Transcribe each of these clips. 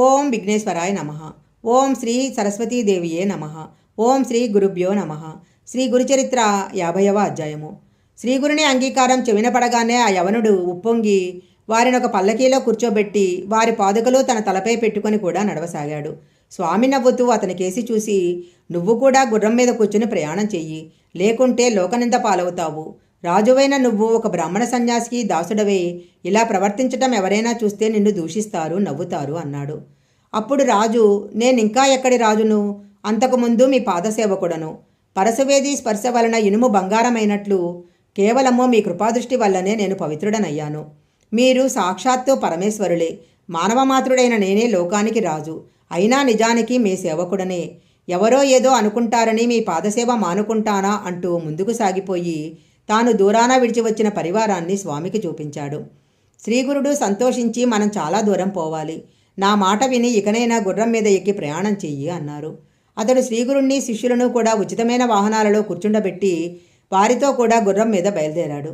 ఓం విఘ్నేశ్వరాయ నమ. ఓం శ్రీ సరస్వతీదేవియే నమ. ఓం శ్రీ గురుభ్యో నమ. శ్రీ గురుచరిత్ర యాభైవ అధ్యాయము. శ్రీ గురుని అంగీకారం చెవిన పడగానే ఆ యవనుడు ఉప్పొంగి వారిని ఒక పల్లకీలో కూర్చోబెట్టి వారి పాదుకలు తన తలపై పెట్టుకొని కూడా నడవసాగాడు. స్వామి నవ్వుతూ అతని కేసి చూసి నువ్వు కూడా గుర్రం మీద కూర్చుని ప్రయాణం చెయ్యి. లేకుంటే లోకనింద పాలవుతావు. రాజువైన నువ్వు ఒక బ్రాహ్మణ సన్యాసికి దాసుడవే ఇలా ప్రవర్తించటం ఎవరైనా చూస్తే నిన్ను దూషిస్తారు నవ్వుతారు అన్నాడు. అప్పుడు రాజు నేనింకా ఎక్కడి రాజును? అంతకుముందు మీ పాదసేవకుడను. పరశువేది స్పర్శ వలన ఇనుము బంగారమైనట్లు కేవలము మీ కృపాదృష్టి వల్లనే నేను పవిత్రుడనయ్యాను. మీరు సాక్షాత్తు పరమేశ్వరులే. మానవమాతృడైన నేనే లోకానికి రాజు. అయినా నిజానికి మీ సేవకుడనే. ఎవరో ఏదో అనుకుంటారని మీ పాదసేవ మానుకుంటానా? అంటూ ముందుకు సాగిపోయి తాను దూరాన విడిచి వచ్చిన పరివారాన్ని స్వామికి చూపించాడు. శ్రీగురుడు సంతోషించి మనం చాలా దూరం పోవాలి. నా మాట విని ఇకనైనా గుర్రం మీద ఎక్కి ప్రయాణం చెయ్యి అన్నారు. అతడు శ్రీగురుణ్ణి శిష్యులను కూడా ఉచితమైన వాహనాలలో కూర్చుండబెట్టి వారితో కూడా గుర్రం మీద బయలుదేరాడు.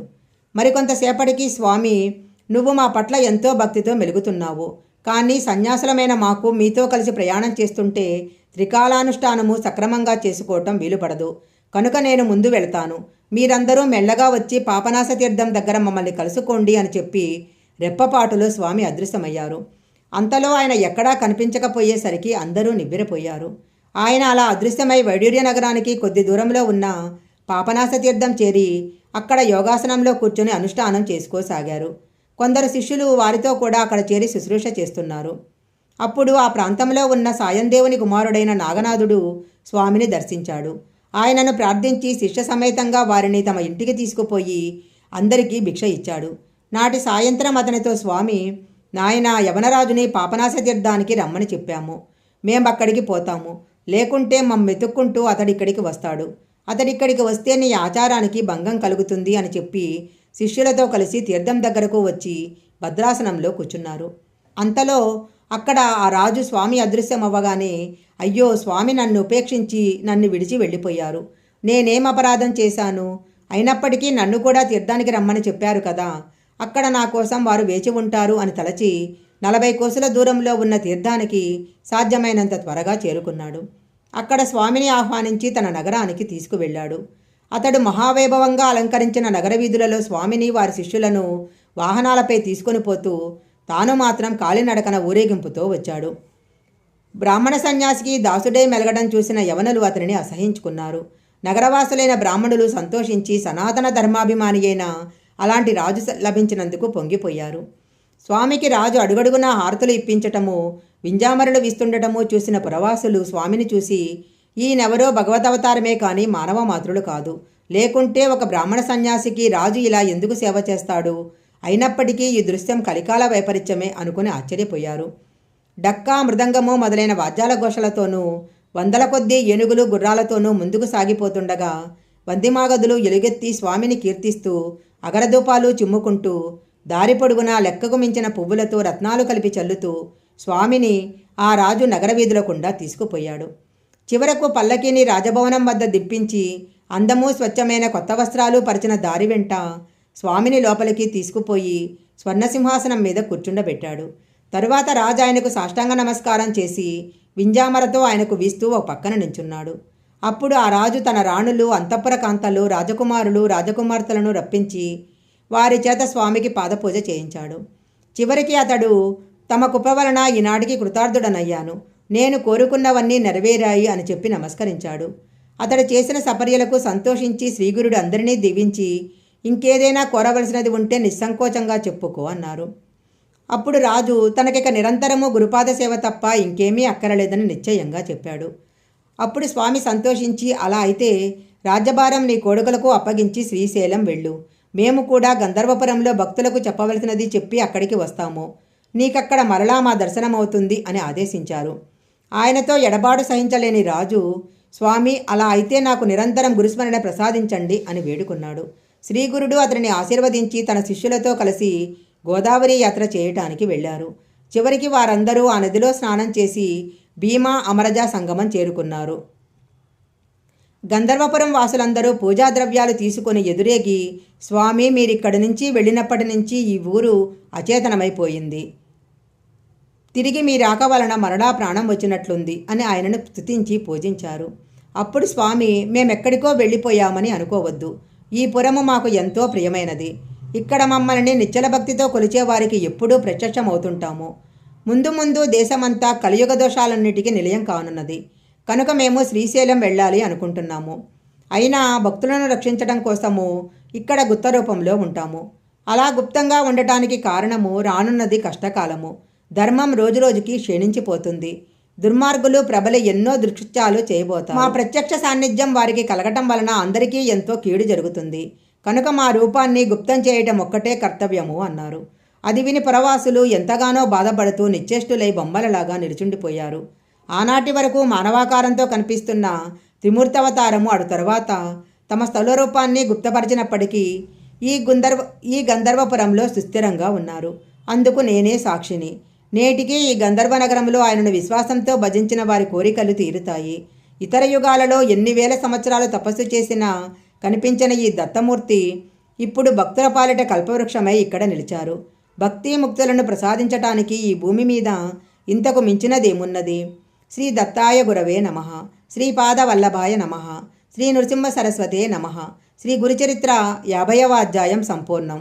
మరికొంతసేపటికి స్వామి నువ్వు మా పట్ల ఎంతో భక్తితో మెలుగుతున్నావు. కానీ సన్యాసులమైన మాకు మీతో కలిసి ప్రయాణం చేస్తుంటే త్రికాలానుష్ఠానము సక్రమంగా చేసుకోవటం వీలుపడదు. కనుక నేను ముందు వెళతాను. మీరందరూ మెల్లగా వచ్చి పాపనాశ తీర్థం దగ్గర మమ్మల్ని కలుసుకోండి అని చెప్పి రెప్పపాటులో స్వామి అదృశ్యమయ్యారు. అంతలో ఆయన ఎక్కడా కనిపించకపోయేసరికి అందరూ నివ్వెరపోయారు. ఆయన అలా అదృశ్యమై వైడూర్య నగరానికి కొద్ది దూరంలో ఉన్న పాపనాశ తీర్థం చేరి అక్కడ యోగాసనంలో కూర్చొని అనుష్ఠానం చేసుకోసాగారు. కొందరు శిష్యులు వారితో కూడా అక్కడ చేరి శుశ్రూష చేస్తున్నారు. అప్పుడు ఆ ప్రాంతంలో ఉన్న సాయందేవుని కుమారుడైన నాగనాథుడు స్వామిని దర్శించాడు. ఆయనను ప్రార్థించి శిష్య సమేతంగా వారిని తమ ఇంటికి తీసుకుపోయి అందరికీ భిక్ష ఇచ్చాడు. నాటి సాయంత్రం అతనితో స్వామి నాయన యవనరాజుని పాపనాశ తీర్థానికి రమ్మని చెప్పాము. మేము అక్కడికి పోతాము. లేకుంటే మమ్మ వెతుక్కుంటూ అతడిక్కడికి వస్తాడు. అతడిక్కడికి వస్తే నీ ఆచారానికి భంగం కలుగుతుంది అని చెప్పి శిష్యులతో కలిసి తీర్థం దగ్గరకు వచ్చి భద్రాసనంలో కూర్చున్నారు. అంతలో అక్కడ ఆ రాజు స్వామి అదృశ్యం అవ్వగానే అయ్యో స్వామి నన్ను ఉపేక్షించి నన్ను విడిచి వెళ్ళిపోయారు. నేనేం అపరాధం చేశాను? అయినప్పటికీ నన్ను కూడా తీర్థానికి రమ్మని చెప్పారు కదా. అక్కడ నా కోసం వారు వేచి ఉంటారు అని తలచి నలభై కోసుల దూరంలో ఉన్న తీర్థానికి సాధ్యమైనంత త్వరగా చేరుకున్నాడు. అక్కడ స్వామిని ఆహ్వానించి తన నగరానికి తీసుకువెళ్ళాడు. అతడు మహావైభవంగా అలంకరించిన నగర వీధులలో స్వామిని వారి శిష్యులను వాహనాలపై తీసుకొని పోతూ తాను మాత్రం కాలినడకన ఊరేగింపుతో వచ్చాడు. బ్రాహ్మణ సన్యాసికి దాసుడే మెలగడం చూసిన యవనులు అతనిని అసహించుకున్నారు. నగరవాసులైన బ్రాహ్మణులు సంతోషించి సనాతన ధర్మాభిమాని అయిన అలాంటి రాజు లభించినందుకు పొంగిపోయారు. స్వామికి రాజు అడుగడుగునా హారతులు ఇప్పించటము వింజామరులు విస్తుండటము చూసిన పురవాసులు స్వామిని చూసి ఈయనెవరో భగవదవతారమే కానీ మానవ మాతృలు కాదు. లేకుంటే ఒక బ్రాహ్మణ సన్యాసికి రాజు ఇలా ఎందుకు సేవ చేస్తాడు? అయినప్పటికీ ఈ దృశ్యం కలికాల వైపరీత్యమే అనుకుని ఆశ్చర్యపోయారు. డక్కా మృదంగము మొదలైన వాద్యాల ఘోషలతోనూ వందల కొద్దీ ఏనుగులు గుర్రాలతోనూ ముందుకు సాగిపోతుండగా వందిమాగదులు ఎలుగెత్తి స్వామిని కీర్తిస్తూ అగరదూపాలు చిమ్ముకుంటూ దారి పొడుగునా లెక్కకు మించిన పువ్వులతో రత్నాలు కలిపి చల్లుతూ స్వామిని ఆ రాజు నగర వీధులకుండా తీసుకుపోయాడు. చివరకు పల్లకీని రాజభవనం వద్ద దిప్పించి అందము స్వచ్ఛమైన కొత్త వస్త్రాలు పరిచిన దారి వెంట స్వామిని లోపలికి తీసుకుపోయి స్వర్ణసింహాసనం మీద కూర్చుండబెట్టాడు. తరువాత రాజు ఆయనకు సాష్టాంగ నమస్కారం చేసి వింజామరతో ఆయనకు వీస్తూ ఒక పక్కన నించున్నాడు. అప్పుడు ఆ రాజు తన రాణులు అంతఃపుర కాంతలు రాజకుమారులు రాజకుమార్తెలను రప్పించి వారి చేత స్వామికి పాదపూజ చేయించాడు. చివరికి అతడు తమ కుప్ప వలన ఈనాటికి కృతార్థుడనయ్యాను. నేను కోరుకున్నవన్నీ నెరవేరాయి అని చెప్పి నమస్కరించాడు. అతడు చేసిన సపర్యలకు సంతోషించి శ్రీగురుడు అందరినీ దీవించి ఇంకేదైనా కోరవలసినది ఉంటే నిస్సంకోచంగా చెప్పుకో అన్నారు. అప్పుడు రాజు తనకిక నిరంతరము గురుపాద సేవ తప్ప ఇంకేమీ అక్కరలేదని నిశ్చయంగా చెప్పాడు. అప్పుడు స్వామి సంతోషించి అలా అయితే రాజ్యభారం నీ కొడుకులకు అప్పగించి శ్రీశైలం వెళ్ళు. మేము కూడా గంధర్వపురంలో భక్తులకు చెప్పవలసినది చెప్పి అక్కడికి వస్తాము. నీకక్కడ మరలా మా దర్శనమవుతుంది అని ఆదేశించారు. ఆయనతో ఎడబాటు సహించలేని రాజు స్వామి అలా అయితే నాకు నిరంతరం గురుస్మరణ ప్రసాదించండి అని వేడుకున్నాడు. శ్రీగురుడు అతనిని ఆశీర్వదించి తన శిష్యులతో కలిసి గోదావరి యాత్ర చేయటానికి వెళ్ళారు. చివరికి వారందరూ ఆ నదిలో స్నానం చేసి భీమా అమరజ సంగమం చేరుకున్నారు. గంధర్వపురం వాసులందరూ పూజా ద్రవ్యాలు తీసుకొని ఎదురేగి స్వామి మీరిక్కడి నుంచి వెళ్ళినప్పటి నుంచి ఈ ఊరు అచేతనమైపోయింది. తిరిగి మీ రాక వలన మరలా ప్రాణం వచ్చినట్లుంది అని ఆయనను స్తుతించి పూజించారు. అప్పుడు స్వామి మేమెక్కడికో వెళ్ళిపోయామని అనుకోవద్దు. ఈ పురము మాకు ఎంతో ప్రియమైనది. ఇక్కడ మమ్మల్ని నిశ్చల భక్తితో కొలిచే వారికి ఎప్పుడూ ప్రత్యక్షమవుతుంటాము. ముందు ముందు దేశమంతా కలియుగ దోషాలన్నిటికీ నిలయం కానున్నది. కనుక మేము శ్రీశైలం వెళ్ళాలి అనుకుంటున్నాము. అయినా భక్తులను రక్షించడం కోసము ఇక్కడ గుప్త రూపంలో ఉంటాము. అలా గుప్తంగా ఉండటానికి కారణము రానున్నది కష్టకాలము. ధర్మం రోజురోజుకి క్షీణించిపోతుంది. దుర్మార్గులు ప్రబలి ఎన్నో దృష్టాలు చేయబోతారు. మా ప్రత్యక్ష సాన్నిధ్యం వారికి కలగటం వలన అందరికీ ఎంతో కీడు జరుగుతుంది. కనుక మా రూపాన్ని గుప్తం చేయటం ఒక్కటే కర్తవ్యము అన్నారు. అది విని పురవాసులు ఎంతగానో బాధపడుతూ నిశ్చేష్టులై బొమ్మలలాగా నిలుచుండిపోయారు. ఆనాటి వరకు మానవాకారంతో కనిపిస్తున్న త్రిమూర్తవతారము అటు తరువాత తమ స్థల రూపాన్ని గుప్తపరిచినప్పటికీ ఈ గుందర్వ ఈ గంధర్వపురంలో సుస్థిరంగా ఉన్నారు. అందుకు నేనే సాక్షిని. నేటికి ఈ గంధర్వ నగరంలో ఆయనను విశ్వాసంతో భజించిన వారి కోరికలు తీరుతాయి. ఇతర యుగాలలో ఎన్ని వేల సంవత్సరాలు తపస్సు చేసినా కనిపించిన ఈ దత్తమూర్తి ఇప్పుడు భక్తుల పాలిట కల్పవృక్షమై ఇక్కడ నిలిచారు. భక్తి ముక్తులను ప్రసాదించటానికి ఈ భూమి మీద ఇంతకు మించినదేమున్నది? శ్రీ దత్తాయ గురవే నమ. శ్రీపాద వల్లభాయ నమ. శ్రీ నృసింహ సరస్వతే నమ. శ్రీ గురుచరిత్ర యాభైవ అధ్యాయం సంపూర్ణం.